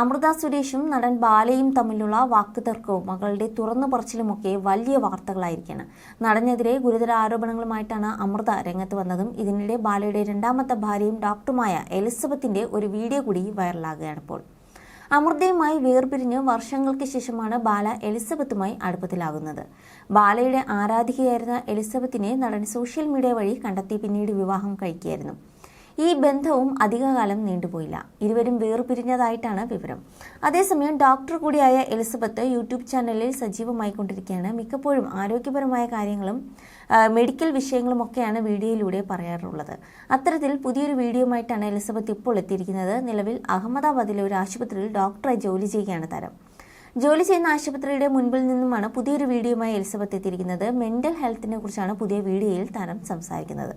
അമൃത സുരേഷും നടൻ ബാലയും തമ്മിലുള്ള വാക്കുതർക്കവും മകളുടെ തുറന്നു പറച്ചിലുമൊക്കെ വലിയ വാർത്തകളായിരിക്കണം. നടനെതിരെ ഗുരുതര ആരോപണങ്ങളുമായിട്ടാണ് അമൃത രംഗത്ത് വന്നതും. ഇതിനിടെ ബാലയുടെ രണ്ടാമത്തെ ഭാര്യയും ഡോക്ടറുമായ എലിസബത്തിന്റെ ഒരു വീഡിയോ കൂടി വൈറലാകുകയാണ് ഇപ്പോൾ. അമൃതയുമായി വേർപിരിഞ്ഞ് വർഷങ്ങൾക്ക് ശേഷമാണ് ബാല എലിസബത്തുമായി അടുപ്പത്തിലാകുന്നത്. ബാലയുടെ ആരാധികയായിരുന്ന എലിസബത്തിനെ നടൻ സോഷ്യൽ മീഡിയ വഴി കണ്ടെത്തി പിന്നീട് വിവാഹം കഴിക്കുകയായിരുന്നു. ഈ ബന്ധവും അധികകാലം നീണ്ടുപോയില്ല. ഇരുവരും വേർപിരിഞ്ഞതായിട്ടാണ് വിവരം. അതേസമയം ഡോക്ടർ കൂടിയായ എലിസബത്ത് യൂട്യൂബ് ചാനലിൽ സജീവമായി കൊണ്ടിരിക്കുകയാണ് മിക്കപ്പോഴും ആരോഗ്യപരമായ കാര്യങ്ങളും മെഡിക്കൽ വിഷയങ്ങളും ഒക്കെയാണ് വീഡിയോയിലൂടെ പറയാറുള്ളത്. അത്തരത്തിൽ പുതിയൊരു വീഡിയോയുമായിട്ടാണ് എലിസബത്ത് ഇപ്പോൾ എത്തിയിരിക്കുന്നത്. നിലവിൽ അഹമ്മദാബാദിലെ ഒരു ആശുപത്രിയിൽ ഡോക്ടറായി ജോലി ചെയ്യുകയാണ് താരം. ജോലി ചെയ്യുന്ന ആശുപത്രിയുടെ മുൻപിൽ നിന്നുമാണ് പുതിയൊരു വീഡിയോയുമായി എലിസബത്ത് എത്തിയിരിക്കുന്നത്. മെന്റൽ ഹെൽത്തിനെ കുറിച്ചാണ് പുതിയ വീഡിയോയിൽ താരം സംസാരിക്കുന്നത്.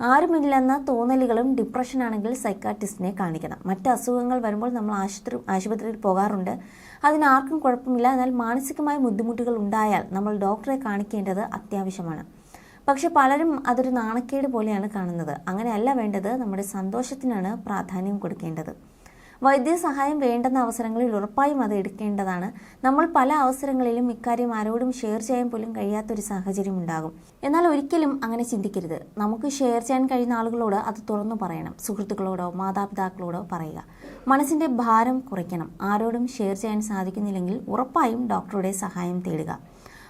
ആരുമില്ലെന്ന തോന്നലുകളും ഡിപ്രഷൻ ആണെങ്കിൽ സൈക്കാട്രിസ്റ്റിനെ കാണിക്കണം. മറ്റ് അസുഖങ്ങൾ വരുമ്പോൾ നമ്മൾ ആശുപത്രി ആശുപത്രിയിൽ പോകാറുണ്ട്. അതിനാർക്കും കുഴപ്പമില്ല. എന്നാൽ മാനസികമായ ബുദ്ധിമുട്ടുകൾ ഉണ്ടായാൽ നമ്മൾ ഡോക്ടറെ കാണിക്കേണ്ടത് അത്യാവശ്യമാണ്. പക്ഷെ പലരും അതൊരു നാണക്കേട് പോലെയാണ് കാണുന്നത്. അങ്ങനെയല്ല വേണ്ടത്. നമ്മുടെ സന്തോഷത്തിനാണ് പ്രാധാന്യം കൊടുക്കേണ്ടത്. വൈദ്യസഹായം വേണ്ടുന്ന അവസരങ്ങളിൽ ഉറപ്പായും അത് എടുക്കേണ്ടതാണ്. നമ്മൾ പല അവസരങ്ങളിലും ഇക്കാര്യം ആരോടും ഷെയർ ചെയ്യാൻ പോലും കഴിയാത്തൊരു സാഹചര്യം ഉണ്ടാകും. എന്നാൽ ഒരിക്കലും അങ്ങനെ ചിന്തിക്കരുത്. നമുക്ക് ഷെയർ ചെയ്യാൻ കഴിയുന്ന ആളുകളോട് അത് തുറന്നു പറയണം. സുഹൃത്തുക്കളോടോ മാതാപിതാക്കളോടോ പറയുക. മനസ്സിന്റെ ഭാരം കുറയ്ക്കണം. ആരോടും ഷെയർ ചെയ്യാൻ സാധിക്കുന്നില്ലെങ്കിൽ ഉറപ്പായും ഡോക്ടറുടെ സഹായം തേടുക.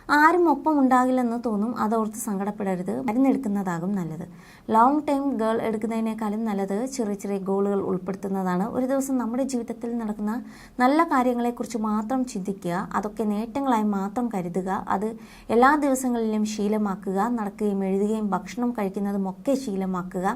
ആരും ഒപ്പം ഉണ്ടാകില്ലെന്ന് തോന്നും അതോർത്ത് സങ്കടപ്പെടരുത്. മരുന്നെടുക്കുന്നതാകും നല്ലത്. ലോങ് ടൈം ഗേൾ എടുക്കുന്നതിനേക്കാളും നല്ലത് ചെറിയ ചെറിയ ഗോളുകൾ ഉൾപ്പെടുത്തുന്നതാണ്. ഒരു ദിവസം നമ്മുടെ ജീവിതത്തിൽ നടക്കുന്ന നല്ല കാര്യങ്ങളെക്കുറിച്ച് മാത്രം ചിന്തിക്കുക അതൊക്കെ നേട്ടങ്ങളായി മാത്രം കരുതുക അത് എല്ലാ ദിവസങ്ങളിലും ശീലമാക്കുക നടക്കുകയും എഴുതുകയും ഭക്ഷണം കഴിക്കുന്നതും ഒക്കെ ശീലമാക്കുക.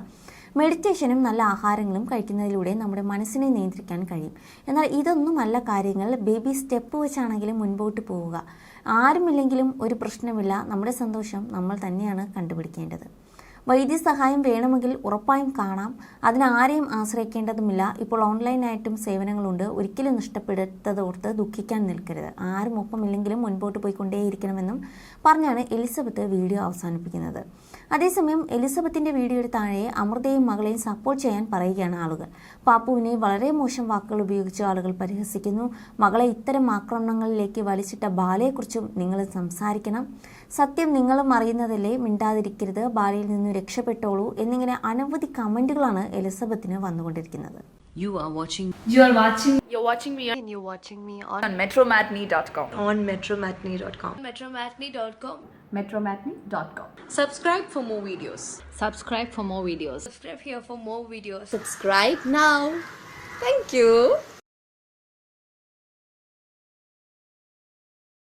മെഡിറ്റേഷനും നല്ല ആഹാരങ്ങളും കഴിക്കുന്നതിലൂടെ നമ്മുടെ മനസ്സിനെ നിയന്ത്രിക്കാൻ കഴിയും. എന്നാൽ ഇതൊന്നുമല്ല കാര്യങ്ങൾ. ബേബി സ്റ്റെപ്പ് വെച്ചാണെങ്കിലും മുൻപോട്ട് പോവുക. ആരുമില്ലെങ്കിലും ഒരു പ്രശ്നമില്ല. നമ്മുടെ സന്തോഷം നമ്മൾ തന്നെയാണ് കണ്ടുപിടിക്കേണ്ടത്. വൈദ്യസഹായം വേണമെങ്കിൽ ഉറപ്പായും കാണാം. അതിന് ആരെയും ആശ്രയിക്കേണ്ടതുമില്ല. ഇപ്പോൾ ഓൺലൈനായിട്ടും സേവനങ്ങളുണ്ട്. ഒരിക്കലും നഷ്ടപ്പെടുത്തത് ഓർത്ത് ദുഃഖിക്കാൻ നിൽക്കരുത്. ആരും ഒപ്പമില്ലെങ്കിലും മുൻപോട്ട് പോയിക്കൊണ്ടേയിരിക്കണമെന്നും പറഞ്ഞാണ് എലിസബത്ത് വീഡിയോ അവസാനിപ്പിക്കുന്നത്. അതേസമയം എലിസബത്തിന്റെ വീഡിയോയുടെ താഴെ അമൃതയും മകളെയും സപ്പോർട്ട് ചെയ്യാൻ പറയുകയാണ് ആളുകൾ. പാപ്പുവിനെ വളരെ മോശം വാക്കുകൾ ഉപയോഗിച്ച് ആളുകൾ പരിഹസിക്കുന്നു. മകളെ ഇത്തരം ആക്രമണങ്ങളിലേക്ക് വലിച്ചിട്ട ബാലയെക്കുറിച്ചും നിങ്ങൾ സംസാരിക്കണം. സത്യം നിങ്ങളും അറിയുന്നതല്ലേ മിണ്ടാതിരിക്കരുത്. ബാലയിൽ നിന്ന് രക്ഷപ്പെട്ടോളൂ എന്നിങ്ങനെ അനവധി കമന്റുകളാണ് എലിസബത്തിന് വന്നുകൊണ്ടിരിക്കുന്നത് You are watching You are watching You're watching me and you're watching me on, on metromatney.com. on metromatney.com. Metromatney.com. metromatney.com. Subscribe for more videos. subscribe for more videos. Subscribe here for more videos. Subscribe now. Thank you.